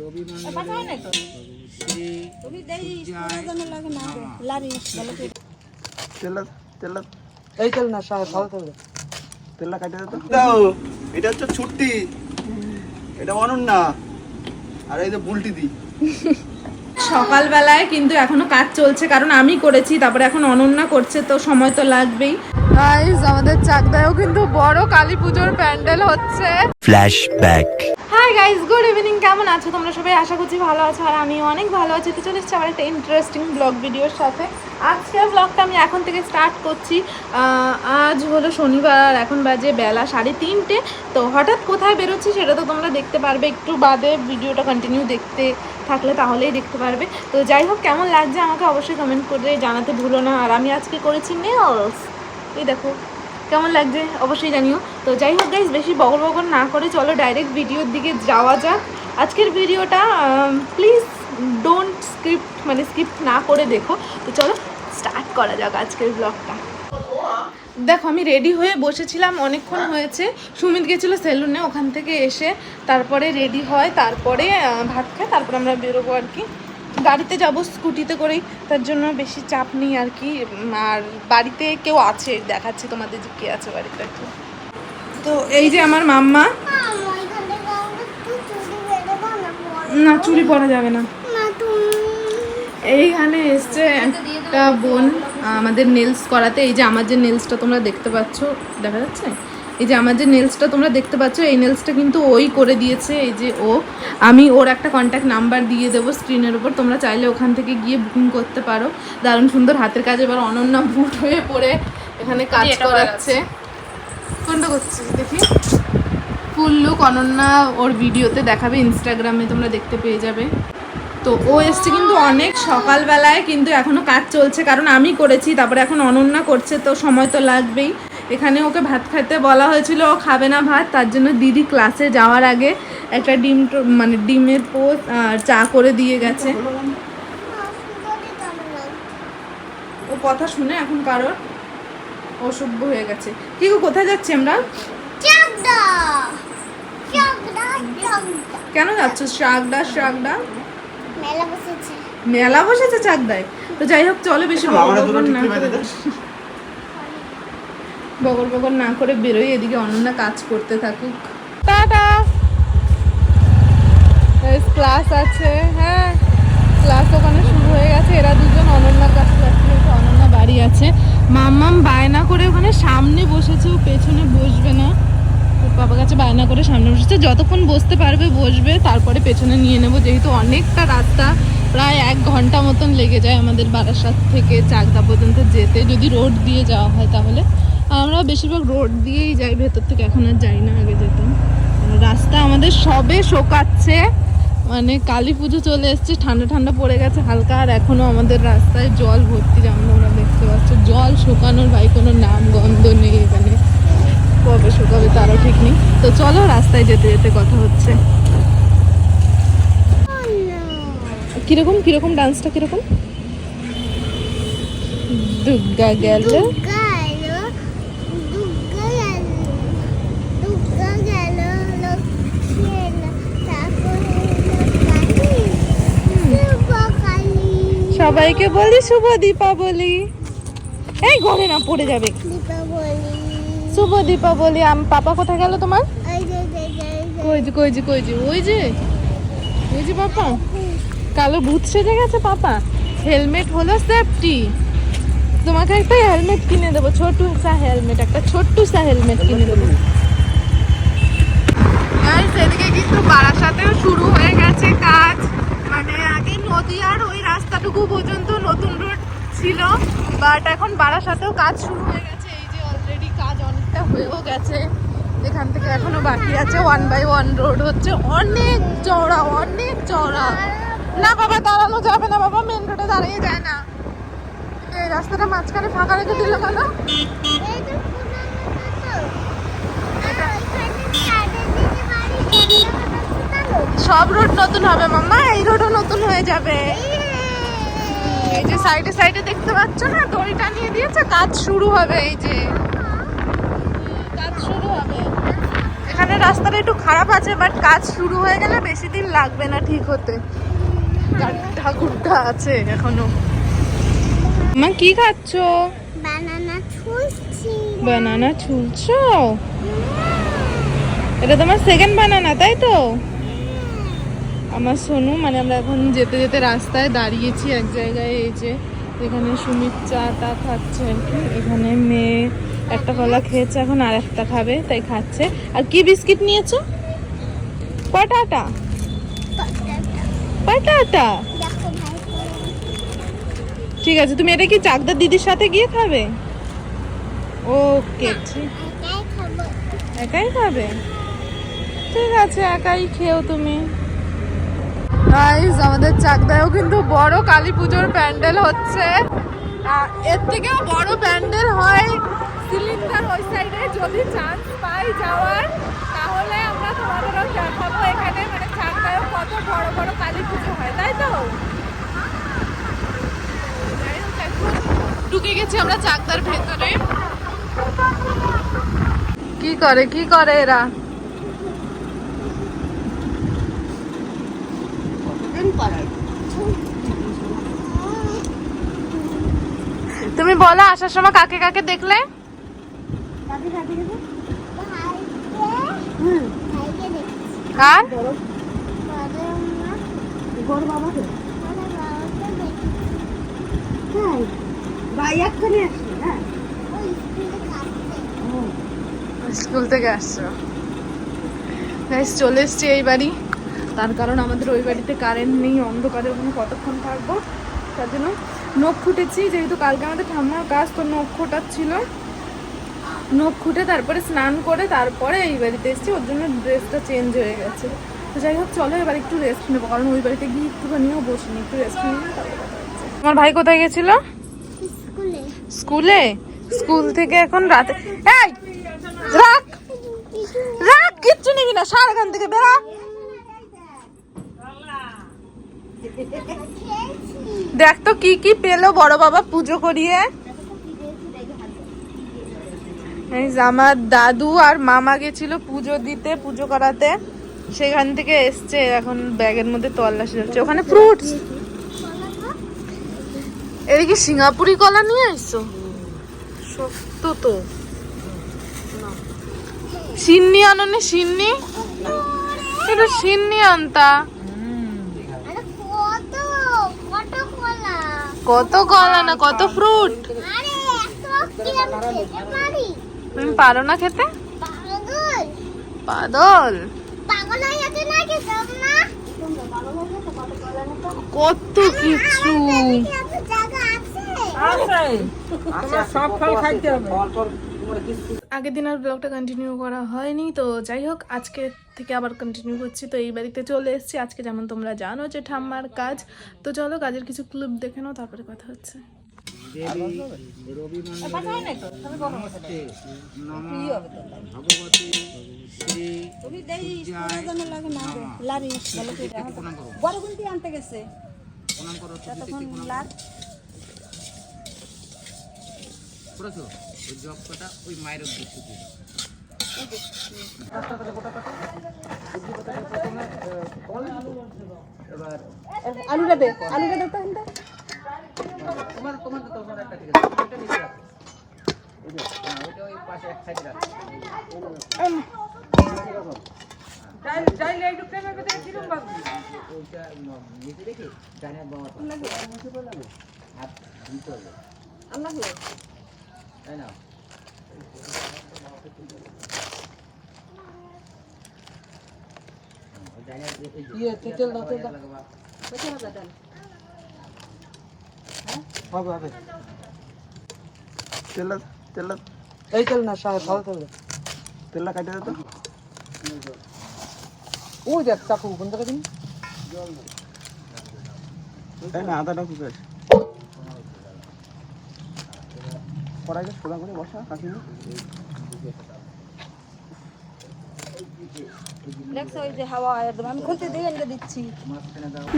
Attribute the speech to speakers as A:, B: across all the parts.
A: রবি
B: তেল তেল। এই তেল না সাদা তেল তেলটা কাটে দাও দাও এটা হচ্ছে ছুটি। এটা অনন্যা। আর এই যে বুলটি দি।
C: সকালবেলায় কিন্তু এখনও কাজ চলছে কারণ আমি করেছি তারপরে এখন অনন্যা করছে তো সময় তো লাগবেই। গাইস আমাদের চাকদায়ও কিন্তু বড় কালী পুজোর প্যান্ডেল হচ্ছে।
D: Flashback.
C: Hi guys good evening কেমন আছো? তোমরা সবাই আশা করছি ভালো আছো আর আমি অনেক ভালো আছি। তো চলে এসেছি আবার একটা ইন্টারেস্টিং ব্লগ ভিডিওর সাথে। আজকের ব্লগটা আমি এখন থেকে স্টার্ট করছি। আজ হলো শনিবার আর এখন বাজে বেলা সাড়ে তিনটে। তো হঠাৎ কোথায় বেরোচ্ছি সেটা তো তোমরা দেখতে পারবে। একটু বাদে ভিডিওটা কন্টিনিউ দেখতে থাকলে তাহলেই দেখতে পারবে। তো যাই হোক কেমন লাগছে আমাকে অবশ্যই কমেন্ট করে জানাতে ভুলো না। আর আমি আজকে করেছি নেলস এই দেখো, কেমন লাগছে? অবশ্যই জানিও। তো যাই হোক গাইজ বেশি বগর বগর না করে চলো ডাইরেক্ট ভিডিওর দিকে যাওয়া যাক। আজকের ভিডিওটা প্লিজ ডোন্ট স্ক্রিপ্ট মানে স্ক্রিপ্ট না করে দেখো। তো চলো স্টার্ট করা যাক আজকের ব্লগটা দেখো, আমি রেডি হয়ে বসেছিলাম, অনেকক্ষণ হয়েছে। সুমিত গেছিল সেলুনে ওখান থেকে এসে তারপরে রেডি হয়, তারপরে ভাত খায়, তারপর আমরা বেরোবো আর কি। গাড়িতে যাব, স্কুটিতে করেই। তার জন্য বেশি চাপ নেই আর কি। আর বাড়িতে কেউ আছে, দেখাচ্ছি তোমাদের যে কে আছে বাড়িতে কি। তো এই যে আমার মাম্মা। না চুরি পরা যাবে না। এইখানে এসছে একটা বোন, আমাদের নেলস করাতে। এই যে আমার যে নেলসটা তোমরা দেখতে পাচ্ছ, দেখা যাচ্ছে? এই যে আমার যে নেলসটা তোমরা দেখতে পাচ্ছ এই নেলসটা কিন্তু ওই করে দিয়েছে এই যে ও। আমি ওর একটা কন্ট্যাক্ট নাম্বার দিয়ে দেবো স্ক্রিনের উপর তোমরা চাইলে ওখান থেকে গিয়ে বুকিং করতে পারো। দারুণ সুন্দর হাতের কাজ এবার অনন্যা বুট হয়ে পড়ে এখানে কাজ করাচ্ছে। কোনটা করছিস দেখি? ফুল লুক অনন্যা ওর ভিডিওতে দেখাবে ইনস্টাগ্রামে তোমরা দেখতে পেয়ে যাবে। তো ও এসছে কিন্তু অনেক সকালবেলায় কিন্তু এখনও কাজ চলছে কারণ আমি করেছি তারপরে এখন অনন্যা করছে তো সময় তো লাগবেই। এখানে ওকে ভাত খেতে বলা হয়েছিল ও খাবে না ভাত তার জন্য দিদি ক্লাসে যাওয়ার আগে একটা ডিম মানে ডিমের পোস্ট আর চা করে দিয়ে গেছে। ও কথা শুনে এখন কারোর অসভ্য হয়ে গেছে। কি গো কোথায় যাচ্ছি আমরা? কেন যাচ্ছ? শাকডা শাকডা
A: মেলা বসেছে।
C: মেলা বসেছে চাকদায়? তো যাই হোক চলো বেশি না। বগর বগর না করে বেরোই, এদিকে অনন্যা কাজ করতে থাকুক। ক্লাস আছে হ্যাঁ ক্লাস ওখানে শুরু হয়ে গেছে, এরা দুজন অনন্যার কাছে যাচ্ছে অনন্যা বাড়ি আছে। মাম্মাম বায়না করে ওখানে সামনে বসেছে, ও পেছনে বসবে না। বাবার কাছে বায়না করে সামনে বসেছে, যতক্ষণ বসতে পারবে বসবে, তারপরে পেছনে নিয়ে নেব, যেহেতু অনেকটা রাস্তা, প্রায় এক ঘণ্টা মতন লেগে যায় আমাদের বারাসাত থেকে চাকদা পর্যন্ত যেতে। যদি রোড দিয়ে যাওয়া হয় তাহলে। আমরা বেশিরভাগ রোড দিয়েই যাই, ভেতর থেকে এখন আর যাই না, আগে যেতাম। রাস্তা আমাদের সবে শোকাচ্ছে। মানে কালী পুজো চলে এসছে, ঠান্ডা ঠান্ডা পড়ে গেছে, হালকা, আর এখনও আমাদের রাস্তায় জল ভর্তি যেমন তোমরা দেখতে পাচ্ছ। জল শুকানোর ভাই কোনো নাম, গন্ধ নেই এখানে। কবে শুকাবে তারও ঠিক নেই। তো চলো রাস্তায় যেতে যেতে কথা হচ্ছে। কীরকম কীরকম ডান্সটা কীরকম? দুর্গা গেল
A: দুর্গা গেল লক্ষ্মী এলো তারপরে এলো কালী শুভ কালী
C: সবাইকে বলি শুভ দীপাবলি। এই ঘরে না, পড়ে যাবে। শুভ দীপাবলি। আম, পাপা কোথায় গেল তোমার? কই যে কই যে কই যে, ওই যে ওই যে পাপা। কালো ভূত সেজে গেছে পাপা। হেলমেট হলো সেফটি তোমাকে একটা হেলমেট কিনে দেবো, ছোট্ট সা হেলমেট, একটা ছোট্ট সা হেলমেট কিনে দেবো। গাইস এদিকে কিন্তু বারাসাতেও শুরু হয়ে গেছে কাজ। মানে আগে নদীয়ার ওই রাস্তাটুকু পর্যন্ত নতুন রোড ছিল বাট এখন বারাসাতেও কাজ শুরু হয়ে গেছে। এই যে অলরেডি কাজ অনেকটা হয়েও গেছে। এখান থেকে এখনও বাকি আছে ওয়ান বাই ওয়ান রোড হচ্ছে। অনেক চওড়া অনেক চওড়া। না বাবা, দাঁড়ানো যাবে না বাবা মেন রোডে দাঁড়িয়ে যায় না। এই রাস্তাটা মাঝখানে ফাঁকা রেখে দিল কেন
A: এই যে পুরনো তো
C: সব রোড নতুন হবে মাম্মা। এই রোডও নতুন হয়ে যাবে। এই যে সাইডে সাইডে দেখতে পাচ্ছ না দড়ি টানিয়ে দিয়েছে কাজ শুরু হবে এই যে। কাজ শুরু হবে। এখানে রাস্তাটা একটু খারাপ আছে বাট কাজ শুরু হয়ে গেলে বেশি দিন লাগবে না ঠিক হতে। গুড্ডা আছে এখনও। মা কি খাচ্ছো?
A: বানানা ছুঁচছি
C: বানানা ছুলছো এটা তোমার সেকেন্ড বানানা তাই তো? আমার সোনু মানে আমরা এখন যেতে যেতে রাস্তায় দাঁড়িয়েছি এক জায়গায়, এই যে এখানে সুমিত চা টা খাচ্ছে আর কি, এখানে মেয়ে একটা কলা খেয়েছে এখন আর একটা খাবে, তাই খাচ্ছে। আর কি বিস্কিট নিয়েছো? পটাটা? পটাটা? ঠিক আছে, তুমি এটা কি চাকদার দিদির সাথে গিয়ে খাবে? ওকে, ঠিক।
A: একাই
C: একাই খাবে? ঠিক আছে, একাই খেও তুমি। গাইস আমাদের চাকদায়ও কিন্তু বড় কালী পুজোর প্যান্ডেল হচ্ছে। এর থেকেও বড় প্যান্ডেল হয় সিলিন্ডার ওই সাইডে যদি চান্স পাই যাওয়ার, তাহলে আমরা তোমাদেরও দেখাবো এখানে। মানে চাকদায়ও কত বড় বড় কালী পুজো হয়, তাই তো? ঢুকে গেছি আমরা চাকদার ভেতরে। কি করে কি করে এরা? তুমি বলো আসার সময় কাকে কাকে দেখলে? আর
D: হ্যাঁ।
A: স্কুল
C: থেকে আসছো। চলে এসছি এই বাড়ি। তার কারণ আমাদের ওই বাড়িতে কারেন্ট নেই অন্ধকারে ওখানে কতক্ষণ থাকব? তার জন্য নখ খুঁটেছি যেহেতু কালকে আমাদের ঠাম্মার কাজ তো নখ খোটাচ্ছিল নখ খুঁটে তারপরে স্নান করে তারপরে এই বাড়িতে এসেছি ওর জন্য ড্রেসটা চেঞ্জ হয়ে গেছে। তো যাই হোক চলো এবার একটু রেস্ট নেব কারণ ওই বাড়িতে গিয়ে একটুখানিও বসিনি একটু রেস্ট নিয়ে। তোমার ভাই কোথায় গেছিল?
A: স্কুলে।
C: স্কুলে? থেকে এখন রাতে এই রাখ! রাখ কিচ্ছু নিবি না সার এখান থেকে বেরা। দেখ তো কি কি পেল বড় বাবা পুজো করিয়ে। আমার দাদু আর মামা গেছিল পুজো দিতে, পুজো করাতে। সেখান থেকে এসছে, এখন ব্যাগের মধ্যে তল্লাশি হচ্ছে ওখানে ফ্রুটস এদিকে সিঙ্গাপুরি কলা নিয়ে এসছো? সত্য তো। সিন্নি আননি সিন্নি? এটা সিন্নি আনতা
A: আরে কত কত কলা
C: কত কলা না কত ফ্রুট
A: আরে এত কি আমি খেতে পারি।
C: তুমি পারো না খেতে? পাদল কত কিছু।
A: আছে?
D: সব ফল খাইতে হবে।
C: আগের দিন আর ব্লগটা কন্টিনিউ করা হয়নি তো যাই হোক আজকে থেকে আবার কন্টিনিউ করছি তো এই বাড়িতে চলে এসেছি। আজকে যেমন তোমরা জানো যে ঠাম্মার কাজ তো চলো কাজের কিছু ক্লিপ দেখে নাও তারপরে কথা হচ্ছে।
D: তুমি দেই স্কুলের জন্য লাগে না রে লারি বলো কি এটা বড় গুনতি আনতে গেছে ততক্ষণ লাগ আলুটা দে আলুটা দে
B: তোমার তোমার তো তোমার একটা ঠিক আছে এটা নিচে রাখো এই যে হ্যাঁ, ওই পাশে এক সাইডে রাখো।
D: ডাইল ডাইল একটু প্রেমে পেতে কিরম বাবু
B: ওইটা ন- নিচে রেখে। ডানে বাবা দিতে হবে।
D: আল্লাহ।
B: তাই না। এই তেল সাদা তেল দাও। তেলটা কাটে দাও তো। ওই দেখ চাকু দিন না আদাটা আছে যায় সোজা করে বসা কাকিমা
D: দেখছ ওই যে হাওয়া একদম আমি খুলতে দিয়ে এনে দিচ্ছি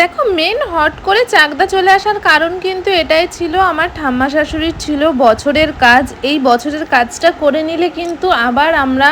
C: দেখো মেন হট করে চাকদা চলে আসার কারণ কিন্তু এটাই ছিল আমার ঠাম্মা শাশুড়ির ছিল বছরের কাজ। এই বছরের কাজটা করে নিলে কিন্তু আবার আমরা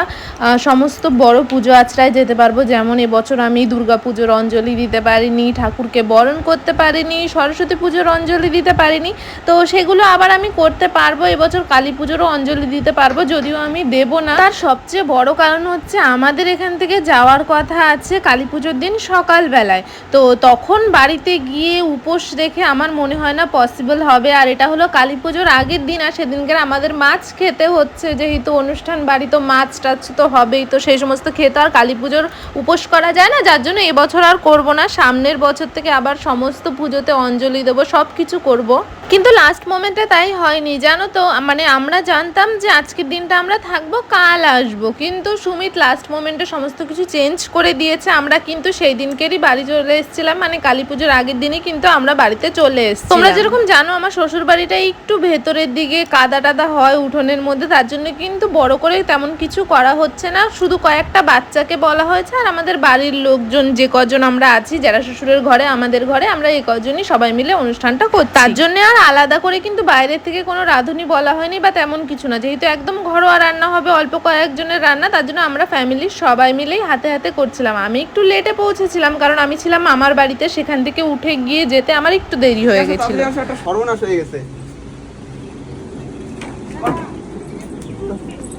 C: সমস্ত বড় পুজো আচরায় যেতে পারব। যেমন এবছর আমি দুর্গা পুজোর অঞ্জলি দিতে পারিনি, ঠাকুরকে বরণ করতে পারিনি, সরস্বতী পুজোর অঞ্জলি দিতে পারিনি। তো সেগুলো আবার আমি করতে পারব, এবছর কালী পুজোরও অঞ্জলি দিতে পারব, যদিও আমি দেব না। তার সবচেয়ে বড় কারণ হচ্ছে আমাদের এখান থেকে যাওয়ার কথা আছে কালী পুজোর দিন সকালবেলায়। তো তখন বাড়িতে গিয়ে উপোস রেখে আমার মনে হয় না পসিবল হবে। আর এটা হলো কালী পুজোর আগের দিন, আর সেদিনকার আমাদের মাছ খেতে হচ্ছে। যেহেতু অনুষ্ঠান বাড়ি, তো মাছ টাছ তো হবেই। তো সেই সমস্ত খেতে আর কালী পুজোর উপোস করা যায় না। যার জন্য এবছর আর করব না। সামনের বছর থেকে আবার সমস্ত পুজোতে অঞ্জলি দেবো সব কিছু করব। কিন্তু লাস্ট মোমেন্টে তাই হয়নি। জানো তো মানে আমরা জানতাম যে আজকের দিনটা আমরা থাকব, কাল আসব। কিন্তু সুমিত লাস্ট মোমেন্টে সমস্ত কিছু চেঞ্জ করে দিয়েছে আমরা কিন্তু সেই দিনকেরই বাড়ি চলে এসেছিলাম মানে কালী পুজোর আগের দিনই কিন্তু আমরা বাড়িতে চলে এসেছি তোমরা যেরকম জানো আমার শ্বশুর বাড়িটা একটু ভেতরের দিকে কাদা টাদা হয় উঠোনের মধ্যে তার জন্য কিন্তু বড় করে তেমন কিছু করা হচ্ছে না। শুধু কয়েকটা বাচ্চাকে বলা হয়েছে আর আমাদের বাড়ির লোকজন যে কজন আমরা আছি যারা শ্বশুরের ঘরে আমাদের ঘরে আমরা এই কজনই সবাই মিলে অনুষ্ঠানটা করছি। তার জন্য আর আলাদা করে কিন্তু বাইরের থেকে কোনো রাঁধুনি বলা হয়নি বা তেমন কিছু না। যেহেতু একদম ঘরোয়া রান্না হবে অল্প কয়েকজনের রান্না তার জন্য আমরা ফ্যামিলির সবাই মিলেই হাতে হাতে হাতে করছিলাম। আমি একটু লেটে পৌঁছেছিলাম কারণ আমি ছিলাম আমার বাড়িতে সেখান থেকে উঠে গিয়ে যেতে আমার একটু দেরি হয়ে গেছিল।
B: সর্বনাশ হয়ে গেছে।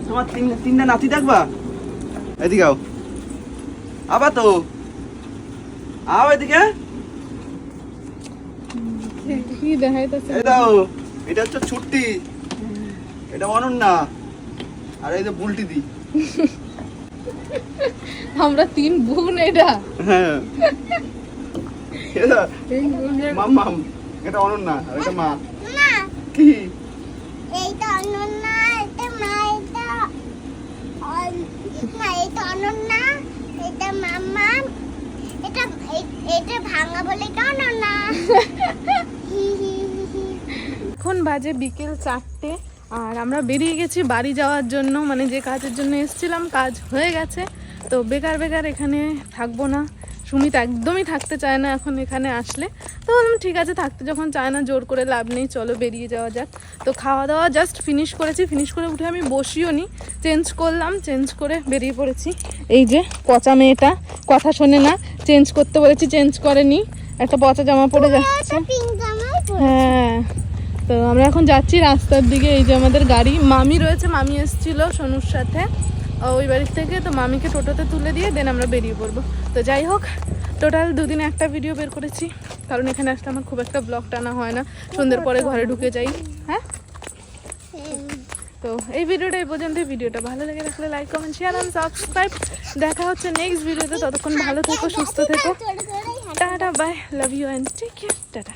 B: তোমার তিন তিনটা নাতি দেখবা? এদিকে আও। আবার তো। আও এদিকে।
C: কি দেখাইতেছে?
B: এই দাও এটা হচ্ছে ছুটি এটা অনন্যা। আর এই যে বুলটি দি।
C: আমরা তিন বোন এটা।
B: হ্যাঁ। মাম মাম এটা অনন্যা আর এটা মা।
A: না
B: কি?
A: এইটা অনন্যা এটা মা এটা অন- না এটা অনন্যা এটা মাম্মা এটা এ- এটা ভাঙা বলে এটা অনন্যা।
C: এখন বাজে বিকেল চারটে আর আমরা বেরিয়ে গেছি বাড়ি যাওয়ার জন্য মানে যে কাজের জন্য এসেছিলাম কাজ হয়ে গেছে। তো বেকার বেকার এখানে থাকব না। সুমিত একদমই থাকতে চায় না এখন এখানে আসলে। তো বললাম ঠিক আছে থাকতে যখন চায় না জোর করে লাভ নেই চলো বেরিয়ে যাওয়া যাক। তো খাওয়া দাওয়া জাস্ট ফিনিশ করেছি। ফিনিশ করে উঠে আমি বসিও নি। চেঞ্জ করলাম চেঞ্জ করে বেরিয়ে পড়েছি। এই যে পচা মেয়েটা কথা শোনে না চেঞ্জ করতে বলেছি চেঞ্জ করেনি। একটা পচা জামা পরে যাচ্ছে। হ্যাঁ। তো আমরা এখন যাচ্ছি রাস্তার দিকে এই যে আমাদের গাড়ি। মামি রয়েছে মামি এসেছিল সোনুর সাথে। ওই বাড়ির থেকে তো মামিকে টোটোতে তুলে দিয়ে দেন আমরা বেরিয়ে পড়ব। তো যাই হোক টোটাল দুদিনে একটা ভিডিও বের করেছি। কারণ এখানে আসলে আমার খুব একটা ব্লগ টানা হয় না। সন্ধ্যের পরে ঘরে ঢুকে যাই। হ্যাঁ? তো এই ভিডিওটা এই পর্যন্ত ভিডিওটা ভালো লেগে থাকলে like comment share and subscribe দেখা হচ্ছে নেক্সট ভিডিওতে ততক্ষণ ভালো থেকো, সুস্থ থেকো। Tata bye love you and take care tata.